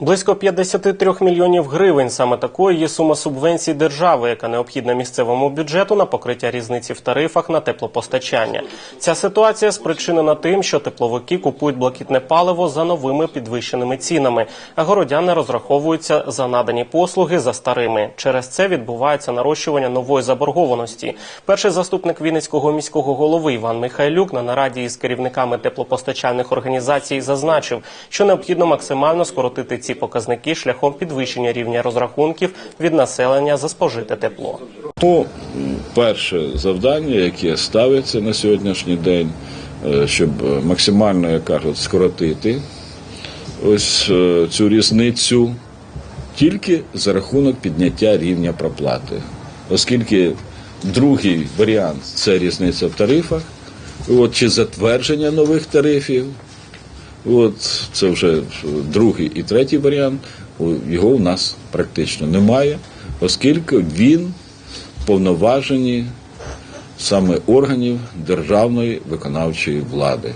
Близько 53 мільйонів гривень. Саме такою є сума субвенцій держави, яка необхідна місцевому бюджету на покриття різниці в тарифах на теплопостачання. Ця ситуація спричинена тим, що тепловики купують блакитне паливо за новими підвищеними цінами, а городяни розраховуються за надані послуги за старими. Через це відбувається нарощування нової заборгованості. Перший заступник Вінницького міського голови Іван Михайлюк на нараді із керівниками теплопостачальних організацій зазначив, що необхідно максимально скоротити ці показники шляхом підвищення рівня розрахунків від населення за спожите тепло. Ну, перше завдання, яке ставиться на сьогоднішній день, е, щоб е, максимально, як кажуть, скоротити ось е, цю різницю тільки за рахунок підняття рівня проплати. Оскільки другий варіант це різниця в тарифах, от, чи затвердження нових тарифів. От це вже другий і третій варіант. Його у нас практично немає, оскільки він повноважені саме органів державної виконавчої влади.